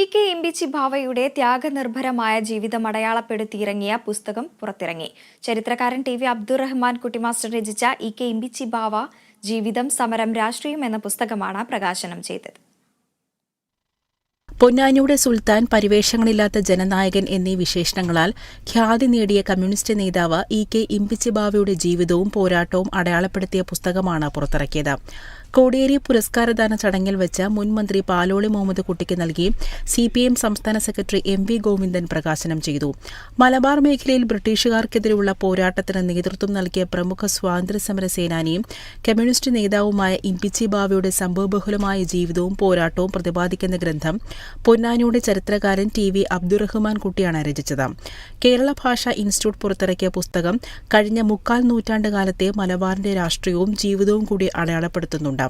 E K Imbichi ഭാവയുടെ ത്യാഗനിർഭരമായ ജീവിതം അടയാളപ്പെടുത്തിയിറങ്ങിയ പുസ്തകം പുറത്തിറങ്ങി. ചരിത്രകാരൻ ടി വി അബ്ദുറഹ്മാൻ കുട്ടിമാസ്റ്റർ രചിച്ച ഇ കെ ഇമ്പിച്ചി ഭാവ ജീവിതം സമരം രാഷ്ട്രീയം എന്ന പുസ്തകമാണ് പ്രകാശനം ചെയ്തത്. പൊന്നാനിയുടെ സുൽത്താൻ പരിവേഷങ്ങളില്ലാത്ത ജനനായകൻ എന്നീ വിശേഷണങ്ങളാൽ ഖ്യാതി നേടിയ കമ്മ്യൂണിസ്റ്റ് നേതാവ് ഇ കെ ഇമ്പിച്ചിബാവയുടെ ജീവിതവും പോരാട്ടവും അടയാളപ്പെടുത്തിയ പുസ്തകമാണ് പുറത്തിറക്കിയത്. കോടിയേരി പുരസ്കാരദാന ചടങ്ങിൽ വെച്ച് മുൻ മന്ത്രി പാലോളി മുഹമ്മദ് കുട്ടിക്ക് നൽകി സി പി എം സംസ്ഥാന സെക്രട്ടറി എം വി ഗോവിന്ദൻ പ്രകാശനം ചെയ്തു. മലബാർ മേഖലയിൽ ബ്രിട്ടീഷുകാർക്കെതിരെയുള്ള പോരാട്ടത്തിന് നേതൃത്വം നൽകിയ പ്രമുഖ സ്വാതന്ത്ര്യസമര സേനാനിയും കമ്മ്യൂണിസ്റ്റ് നേതാവുമായ ഇംപിച്ചി ബാവയുടെ സംഭവബഹുലമായ ജീവിതവും പോരാട്ടവും പ്രതിപാദിക്കുന്ന ഗ്രന്ഥം പൊന്നാനിയുടെ ചരിത്രകാരൻ ടി വി അബ്ദുറഹ്മാൻ കുട്ടിയാണ് രചിച്ചത്. കേരള ഭാഷാ ഇൻസ്റ്റിറ്റ്യൂട്ട് പുറത്തിറക്കിയ പുസ്തകം കഴിഞ്ഞ മുക്കാൽ നൂറ്റാണ്ട് കാലത്തെ മലബാറിന്റെ രാഷ്ട്രീയവും ജീവിതവും കൂടി അടയാളപ്പെടുത്തുന്നുണ്ട്.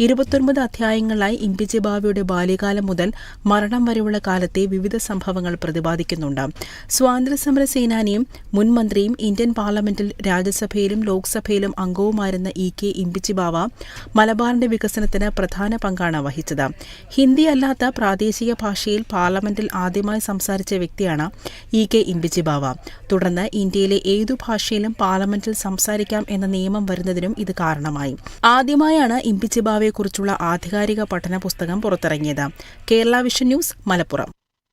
ഇരുപത്തൊൻപത് അധ്യായങ്ങളായി ഇമ്പിച്ചി ബാവയുടെ ബാല്യകാലം മുതൽ മരണം വരെയുള്ള കാലത്തെ വിവിധ സംഭവങ്ങൾ പ്രതിപാദിക്കുന്നുണ്ട്. സ്വാതന്ത്ര്യസമര സേനാനിയും മുൻമന്ത്രിയും ഇന്ത്യൻ പാർലമെന്റിൽ രാജ്യസഭയിലും ലോക്സഭയിലും അംഗവുമായിരുന്ന ഇ കെ ഇമ്പിച്ചി ബാവ മലബാറിന്റെ വികസനത്തിന് പ്രധാന പങ്കാണ് വഹിച്ചത്. ഹിന്ദി അല്ലാത്ത പ്രാദേശിക ഭാഷയിൽ പാർലമെന്റിൽ ആദ്യമായി സംസാരിച്ച വ്യക്തിയാണ് ഇ കെ ഇമ്പിച്ചി ബാവ. തുടർന്ന് ഇന്ത്യയിലെ ഏതു ഭാഷയിലും പാർലമെന്റിൽ സംസാരിക്കാം എന്ന നിയമം വരുന്നതിനും ഇത് കാരണമായി. ആദ്യമായാണ് ഇമ്പിച്ചിബാവയെക്കുറിച്ചുള്ള ആധികാരിക പഠന പുസ്തകം പുറത്തിറങ്ങിയത്. Kerala vision news Malappuram.